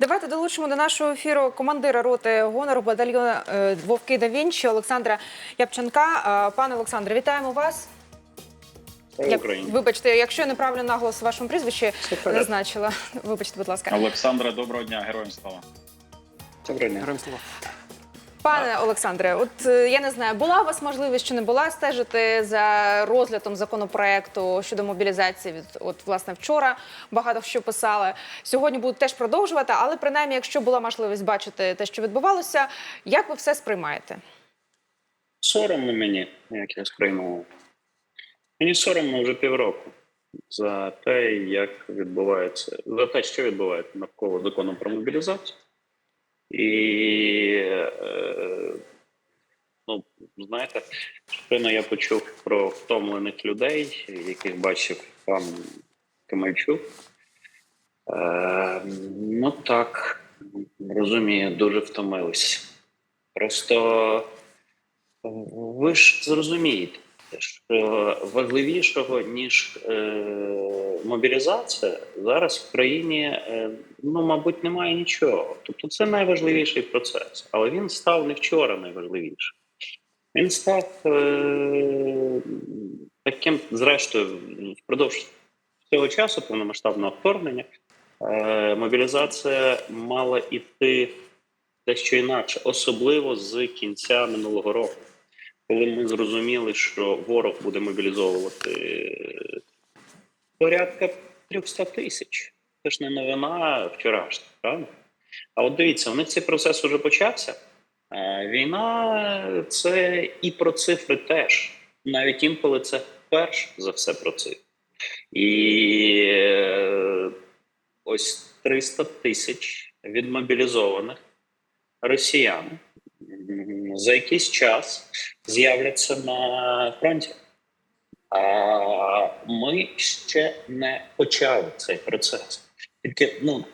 Давайте долучимо до нашого ефіру командира роти гонору батальйону е, Вовки да Вінчі Олександра Япченка. Е, Пане Олександре, вітаємо вас. Як, Вибачте, якщо я неправильно наголос у вашому прізвищі зазначила. Вибачте, будь ласка. Олександра, доброго дня, героям слава. Доброго дня. Героям слова. Пане Олександре, от е, я не знаю, була у вас можливість чи не була стежити за розглядом законопроекту щодо мобілізації від от власне вчора багато що писали. Сьогодні будуть теж продовжувати, але принаймні, якщо була можливість бачити те, що відбувалося, як ви все сприймаєте? Соромно мені, як я сприймав. Мені соромно вже півроку за те, як відбувається, за те, що відбувається навколо закону про мобілізацію. І, е, ну, знаєте, щойно я почув про втомлених людей, яких бачив пан Камальчук. Е, ну так, розумію, дуже втомились. Просто ви ж зрозумієте, що важливішого ніж е, мобілізація зараз в країні, е, ну мабуть, немає нічого. Тобто, це найважливіший процес, але він став не вчора найважливішим. Він став е, таким, зрештою, впродовж цього часу повномасштабного вторгнення. Е, мобілізація мала іти дещо інакше, особливо з кінця минулого року, коли ми зрозуміли, що ворог буде мобілізовувати е, порядка 300 тисяч. Це ж не новина вчорашня, правда? А от дивіться, у них цей процес вже почався. Е, Війна це і про цифри теж. Навіть інколи це перш за все про цифри. І е, ось 300 тисяч відмобілізованих росіян за якийсь час з'являться на фронті. А ми ще не почали цей процес. Тільки ну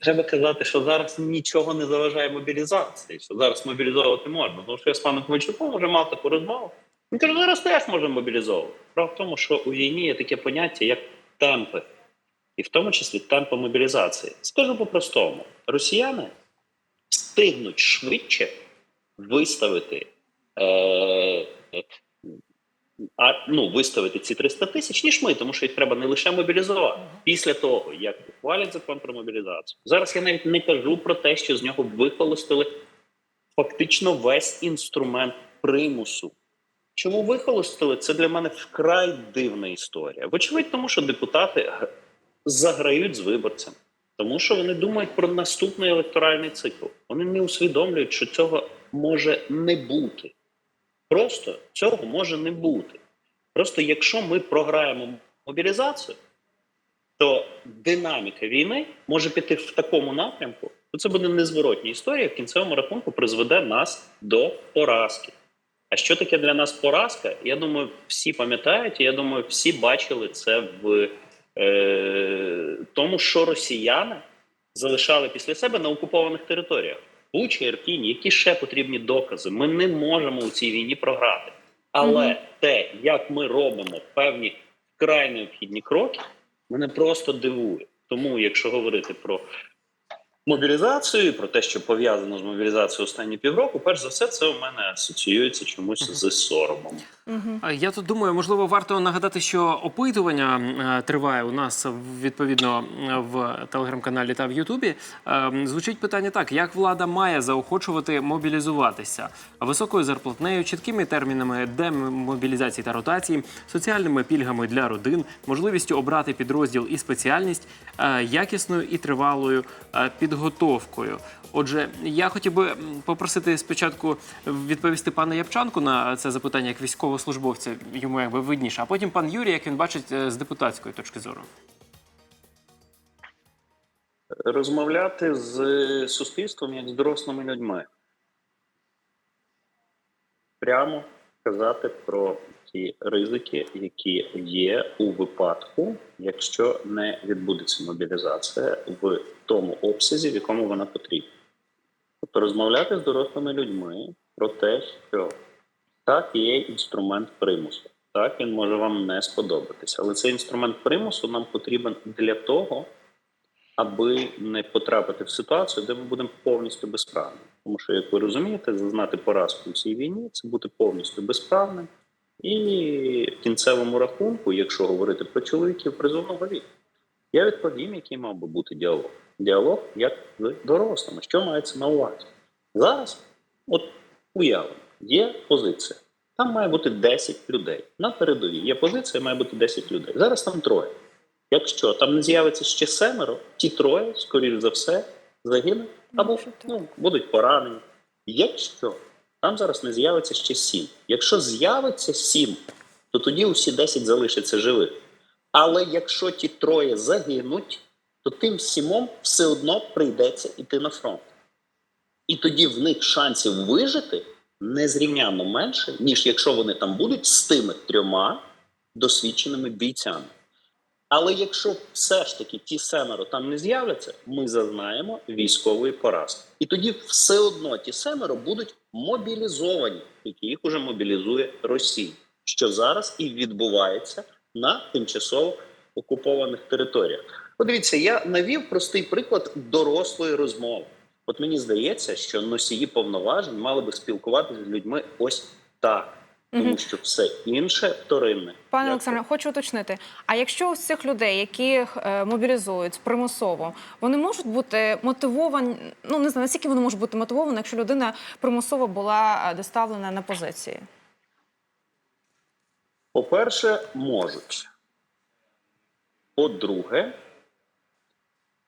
треба казати, що зараз нічого не заважає мобілізації, що зараз мобілізовувати можна. Тому що я з паном Ковальчуком вже мав таку розмову. Він каже, зараз теж можемо мобілізовувати. Справа в тому, що у війні є таке поняття, як темпи, і в тому числі темпи мобілізації. Скажу по-простому: росіяни встигнуть швидше виставити. Е, а, ну, виставити ці 300 тисяч, ніж ми, тому що їх треба не лише мобілізувати після того, як ухвалять закон про мобілізацію. Зараз я навіть не кажу про те, що з нього вихолостили фактично весь інструмент примусу. Чому вихолостили? Це для мене вкрай дивна історія. Вочевидь, тому що депутати заграють з виборцями, тому що вони думають про наступний електоральний цикл. Вони не усвідомлюють, що цього може не бути. Просто цього може не бути. Просто якщо ми програємо мобілізацію, то динаміка війни може піти в такому напрямку, то це буде незворотня історія. В кінцевому рахунку призведе нас до поразки. А що таке для нас поразка? Я думаю, всі пам'ятають, я думаю, всі бачили це в е, тому, що росіяни залишали після себе на окупованих територіях. Буча, Ірпінь, які ще потрібні докази. Ми не можемо у цій війні програти. Але Мгм. те, як ми робимо певні вкрай необхідні кроки, мене просто дивує. Тому, якщо говорити про мобілізацію, і про те, що пов'язано з мобілізацією останні півроку, перш за все, це у мене асоціюється чомусь з соромом. Я тут думаю, можливо, варто нагадати, що опитування е, триває у нас відповідно е, в телеграм-каналі та в Ютубі. Е, Звучить питання так: як влада має заохочувати мобілізуватися? Високою зарплатнею, чіткими термінами демобілізації та ротації, соціальними пільгами для родин, можливістю обрати підрозділ і спеціальність, е, якісною і тривалою е, підготовкою. Отже, я хотів би попросити спочатку відповісти пана Япчанку на це запитання як військовослужбовця, йому якби видніше, а потім пан Юрій, як він бачить е, з депутатської точки зору. Розмовляти з суспільством як з дорослими людьми. Прямо казати про ті ризики, які є у випадку, якщо не відбудеться мобілізація в тому обсязі, в якому вона потрібна. Тобто розмовляти з дорослими людьми про те, що так є інструмент примусу. Так, він може вам не сподобатися, але цей інструмент примусу нам потрібен для того, аби не потрапити в ситуацію, де ми будемо повністю безправними. Тому що, як ви розумієте, зазнати поразку в цій війні це бути повністю безправним. І в кінцевому рахунку, якщо говорити про чоловіків призовного віку, я відповім, який мав би бути діалог. Діалог як з дорослими. Що мається на увазі? Зараз, от уявимо, є позиція. Там має бути 10 людей. На передовій є позиція, має бути 10 людей. Зараз там троє. Якщо там не з'явиться ще семеро, ті троє, скоріш за все, загинуть або ну, будуть поранені. Якщо там зараз не з'явиться ще сім. Якщо з'явиться сім, то тоді усі 10 залишаться живих. Але якщо ті троє загинуть, то тим сімом все одно прийдеться йти на фронт. І тоді в них шансів вижити незрівнянно менше, ніж якщо вони там будуть з тими трьома досвідченими бійцями. Але якщо все ж таки ті семеро там не з'являться, ми зазнаємо військової поразки. І тоді все одно ті семеро будуть мобілізовані, які їх уже мобілізує Росія, що зараз і відбувається на тимчасово окупованих територіях. Подивіться, я навів простий приклад дорослої розмови. От мені здається, що носії повноважень мали би спілкуватися з людьми ось так, тому що все інше вторинне. Пане. Олександре, хочу уточнити. А якщо ось цих людей, яких е, мобілізують примусово, вони можуть бути мотивовані? Ну не знаю, наскільки вони можуть бути мотивовані, якщо людина примусово була е, доставлена на позиції? По-перше, можуть. По-друге,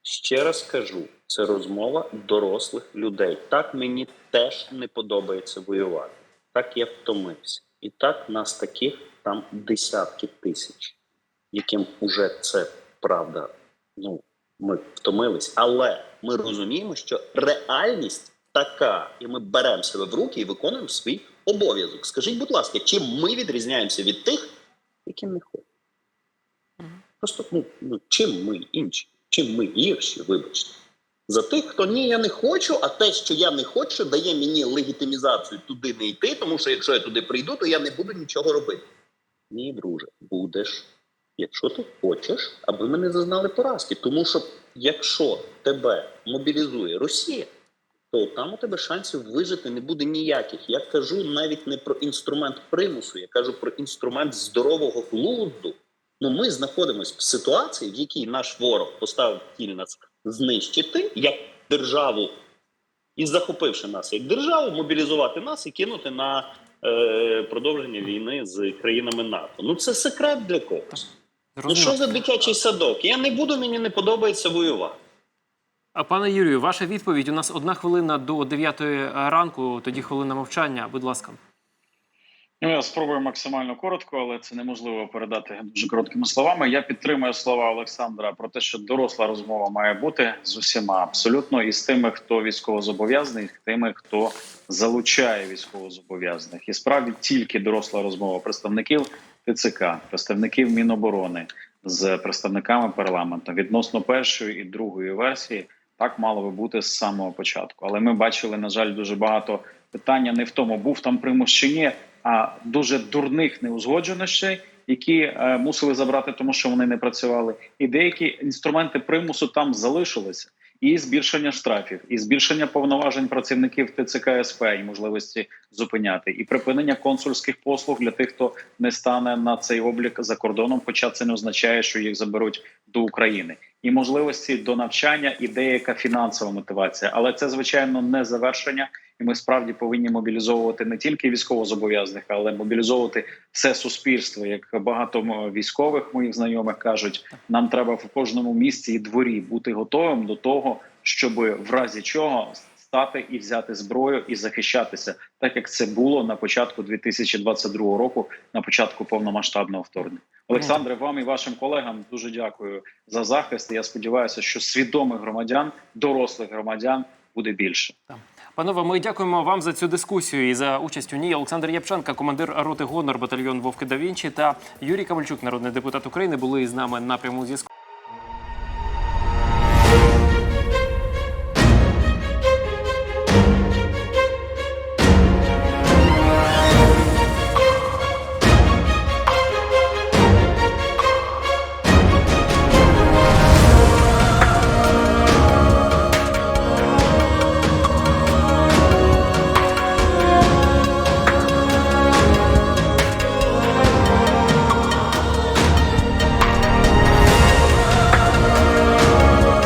ще раз кажу, це розмова дорослих людей. Так мені теж не подобається воювати. Так я втомився. І так нас таких там десятки тисяч, яким уже це правда. Ну, ми втомились. Але ми розуміємо, що реальність така, і ми беремо себе в руки і виконуємо свій обов'язок. Скажіть, будь ласка, чим ми відрізняємося від тих, яким не хочуть? Просто ну, ну чим ми інші? Чим ми гірші, вибачте? За тих, хто ні, я не хочу, а те, що я не хочу, дає мені легітимізацію туди не йти, тому що якщо я туди прийду, то я не буду нічого робити. Ні, друже, будеш, якщо ти хочеш, аби ми не зазнали поразки. Тому що якщо тебе мобілізує Росія, то там у тебе шансів вижити не буде ніяких. Я кажу навіть не про інструмент примусу, я кажу про інструмент здорового глузду. Ну, ми знаходимося в ситуації, в якій наш ворог поставив ціль нас знищити як державу, і захопивши нас як державу, мобілізувати нас і кинути на е, продовження війни з країнами НАТО. Ну це секрет для когось. Ну що за дитячий садок? Я не буду, мені не подобається воювати. А пане Юрію, ваша відповідь. У нас одна хвилина до 9 ранку, тоді хвилина мовчання. Будь ласка. Ну, я спробую максимально коротко, але це неможливо передати дуже короткими словами. Я підтримую слова Олександра про те, що доросла розмова має бути з усіма абсолютно і з тими, хто військовозобов'язаний, і з тими, хто залучає військовозобов'язаних. І справді тільки доросла розмова представників ТЦК, представників Міноборони з представниками парламенту відносно першої і другої версії. Так мало би бути з самого початку. Але ми бачили, на жаль, дуже багато питання не в тому, був там примус чи ні, дуже дурних неузгодженостей, які е, мусили забрати, тому що вони не працювали. І деякі інструменти примусу там залишилися. І збільшення штрафів, і збільшення повноважень працівників ТЦК СП і можливості зупиняти, і припинення консульських послуг для тих, хто не стане на цей облік за кордоном, хоча це не означає, що їх заберуть до України, і можливості до навчання, і деяка фінансова мотивація. Але це звичайно не завершення, і ми справді повинні мобілізовувати не тільки військовозобов'язаних, але мобілізовувати все суспільство. Як багато військових моїх знайомих кажуть, нам треба в кожному місці і дворі бути готовим до того, щоб в разі чого стати і взяти зброю і захищатися, так як це було на початку 2022 року, на початку повномасштабного вторгнення. Олександре, вам і вашим колегам дуже дякую за захист. Я сподіваюся, що свідомих громадян, дорослих громадян буде більше. Панове, ми дякуємо вам за цю дискусію і за участь у ній. Олександр Япченка, командир роти Гонор, батальйон Вовки да Вінчі та Юрій Кавальчук, народний депутат України, були з нами на прямому зв'язку.